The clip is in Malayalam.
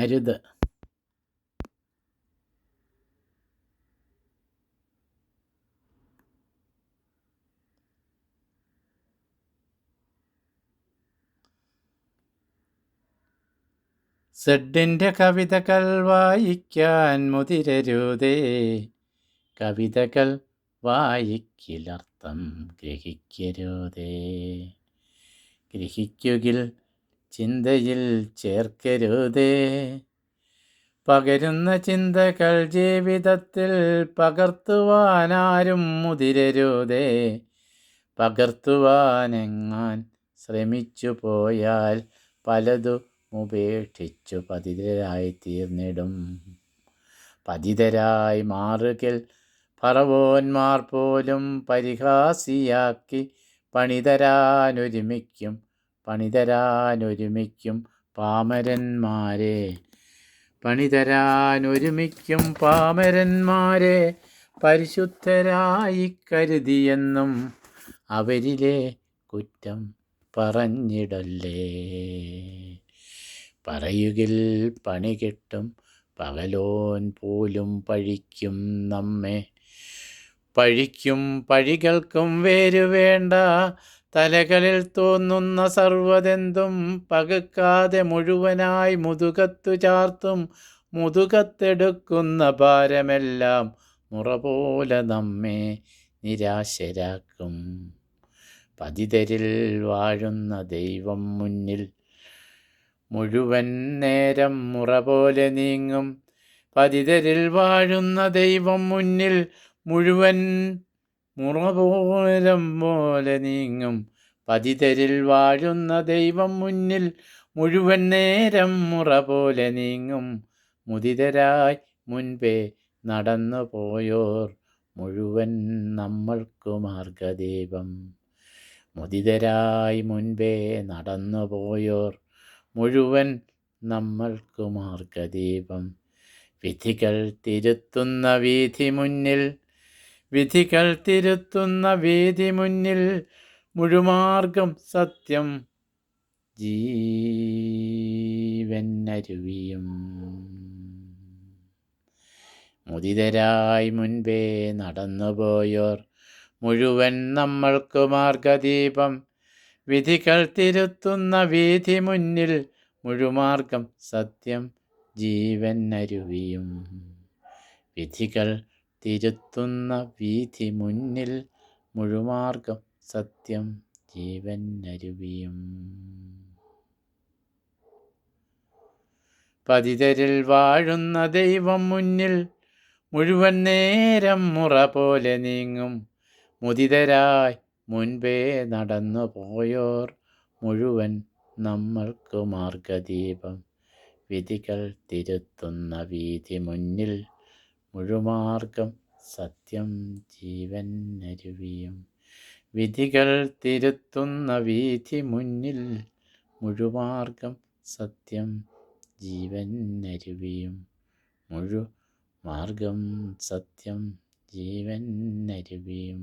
അരുത്. സെഡിന്റെ കവിതകൾ വായിക്കാൻ മുതിരരുതേ. കവിതകൾ വായിക്കിലർത്ഥം ഗ്രഹിക്കരുതേ. ഗ്രഹിക്കുകിൽ ചിന്തയിൽ ചേർക്കരുതേ. പകരുന്ന ചിന്തകൾ ജീവിതത്തിൽ പകർത്തുവാനാരും മുതിരരുതേ. പകർത്തുവാനെങ്ങാൻ ശ്രമിച്ചു പോയാൽ പലതു ഉപേക്ഷിച്ചു പതിതരായി തീർന്നിടും പതിതരായി മാറുകിൽ ഫറവോന്മാർ പോലും പരിഹാസിയാക്കി പണിതരാനൊരുമിക്കും പണിതരാനൊരുമിക്കും പാമരന്മാരെ. പണിതരാനൊരുമിക്കും പാമരന്മാരെ പരിശുദ്ധരായി കരുതിയെന്നും അവരിലെ കുറ്റം പറഞ്ഞിടല്ലേ. പറയുകിൽ പണി കിട്ടും പകലോൻ പോലും പഴിക്കും നമ്മെ. പഴിക്കും പഴികൾക്കും വേരു വേണ്ട തലകളിൽ തോന്നുന്ന സർവതെന്തും പകക്കാതെ മുഴുവനായി മുതുകത്തു ചാർത്തും മുതുകത്തെടുക്കുന്ന ഭാരമെല്ലാം മുറ പോലെ നമ്മെ നിരാശരാക്കും. പതിതരിൽ വാഴുന്ന ദൈവം മുന്നിൽ മുഴുവൻ നേരം മുറ പോലെ നീങ്ങും. പതിതരിൽ വാഴുന്ന ദൈവം മുന്നിൽ മുഴുവൻ മുറപോലം പോലെ നീങ്ങും. പതിതരിൽ വാഴുന്ന ദൈവം മുന്നിൽ മുഴുവൻ നേരം മുറ പോലെ നീങ്ങും. മുതിതരായി മുൻപേ നടന്നു പോയോർ മുഴുവൻ നമ്മൾക്കു മാർഗദീപം മുതിതരായി മുൻപേ നടന്നു പോയോർ മുഴുവൻ നമ്മൾക്കു മാർഗദീപം വിധികൾ തിരുത്തുന്ന വീഥി മുന്നിൽ വിധികൾ തിരുത്തുന്ന വേദി മുന്നിൽ മുഴുമാർഗം സത്യം ജീവനരുവിയും. മുതിതരായി മുൻപേ നടന്നുപോയോർ മുഴുവൻ നമ്മൾക്ക് മാർഗദീപം. വിധികൾ തിരുത്തുന്ന വീതി മുന്നിൽ മുഴുമാർഗം സത്യം ജീവൻ അരുവിയും വിധികൾ തിരുത്തുന്ന വീതി മുന്നിൽ മുഴുമാർഗം സത്യം ജീവൻ അരുവിയും. പതിതരിൽ വാഴുന്ന ദൈവം മുന്നിൽ മുഴുവൻ നേരം മുറ പോലെ നീങ്ങും. മുതിതരായി മുൻപേ നടന്നു പോയോർ മുഴുവൻ നമ്മൾക്ക് മാർഗദീപം. വിധികൾ തിരുത്തുന്ന വീതി മുന്നിൽ മുഴുമാർഗം സത്യം ജീവൻ അരുവിയും വിധികൾ തിരുത്തുന്ന വീതി മുന്നിൽ മുഴുമാർഗം സത്യം ജീവൻ അരുവിയും മുഴു മാർഗം സത്യം ജീവൻ അരുവിയും